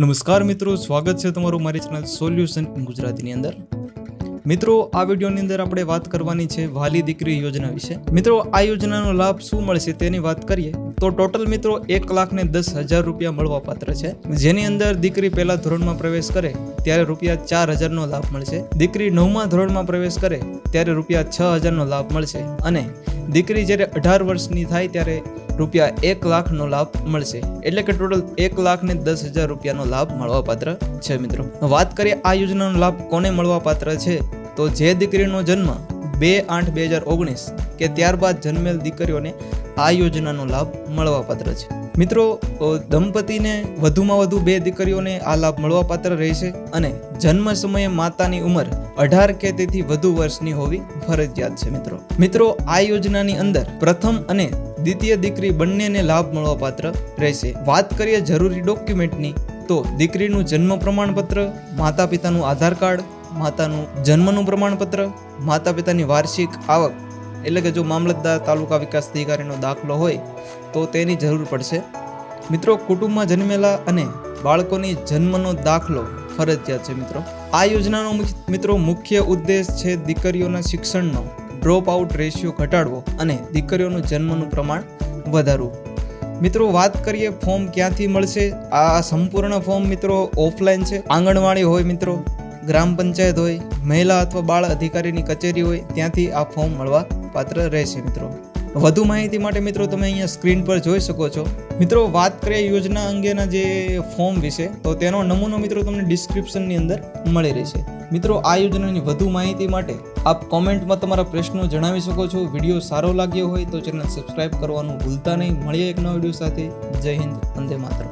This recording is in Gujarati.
નમસ્કાર મિત્રો, સ્વાગત છે તમારું મારી ચેનલ સોલ્યુશન ગુજરાતીની અંદર. મિત્રો, આ વિડીયોની અંદર આપણે વાત કરવાની છે વાલી દીકરી યોજના વિશે. મિત્રો, આ યોજનાનો લાભ શું મળશે તેની વાત કરીએ. તો ટોટલ મિત્રો એક લાખ ને દસ હજાર રૂપિયા મળવા પાત્ર છે. જેની અંદર દીકરી પહેલા ધોરણમાં પ્રવેશ કરે, ત્યારે રૂપિયા ચાર હજારનો લાભ મળશે. દીકરી નવમા ધોરણમાં પ્રવેશ કરે, ત્યારે રૂપિયા છ હજારનો લાભ મળશે. અને દીકરી જ્યારે અઢાર વર્ષની થાય, ત્યારે રૂપિયા એક લાખનો લાભ મળશે. એટલે કે ટોટલ એક લાખ ને દસ હજાર રૂપિયાનો લાભ મળવા પાત્ર છે મિત્રો. વાત કરીએ આ યોજનાનો લાભ કોને મળવા પાત્ર છે? તો જે દીકરીનો જન્મ બે આઠ બે હજાર ઓગણીસ કે ત્યારબાદ જન્મેલ દીકરીઓને આ યોજનાનો લાભ મળવાપાત્ર છે. મિત્રો દંપતીને વધુમાં વધુ બે દીકરીઓને આ લાભ મળવાપાત્ર રહેશે અને જન્મ સમયે માતાની ઉંમર અઢાર કે તેથી વધુ વર્ષની હોવી ફરજિયાત છે, મિત્રો. મિત્રો, આ યોજનાની અંદર પ્રથમ અને દ્વિતીય દીકરી બંનેને લાભ મળવાપાત્ર રહેશે. વાત કરીએ જરૂરી ડોક્યુમેન્ટની, તો દીકરીનું જન્મ પ્રમાણપત્ર માતા પિતાનું આધાર કાર્ડ માતાનું જન્મનું પ્રમાણપત્ર માતા પિતાની વાર્ષિક આવક, એટલે કે જો મામલતદાર તાલુકા વિકાસ અધિકારીનો દાખલો હોય, તો તેની જરૂર પડશે. મિત્રો, કુટુંબમાં જન્મેલા અને બાળકોની જન્મનો દાખલો ફરજિયાત છે, મિત્રો. આ યોજનાનો મિત્રો, મુખ્ય ઉદ્દેશ છે દીકરીઓના શિક્ષણનો ડ્રોપ આઉટ રેશિયો ઘટાડવો અને દીકરીઓનું જન્મનું પ્રમાણ વધારવું. મિત્રો, વાત કરીએ ફોર્મ ક્યાંથી મળશે? આ સંપૂર્ણ ફોર્મ, મિત્રો, ઓફલાઈન છે. આંગણવાડી હોય, મિત્રો ગ્રામ પંચાયત હોય, મહિલા અથવા બાળ અધિકારીની કચેરી હોય, ત્યાંથી આ ફોર્મ મળવા પાત્ર રહેશે મિત્રો. વધુ માહિતી માટે મિત્રો તમે અહીંયા સ્ક્રીન પર જોઈ શકો છો. મિત્રો, વાત કરીએ યોજના અંગેના જે ફોર્મ વિશે, તો તેનો નમૂનો મિત્રો તમને ડિસ્ક્રિપ્શનની અંદર મળી રહેશે. મિત્રો, આ યોજનાની વધુ માહિતી માટે આપ કોમેન્ટમાં તમારા પ્રશ્નો જણાવી શકો છો. વીડિયો સારો લાગ્યો હોય તો ચેનલ સબસ્ક્રાઇબ કરવાનું ભૂલતા નહીં. મળીએ એક નવા વીડિયો સાથે. જય હિન્દ. વંદે માતરમ.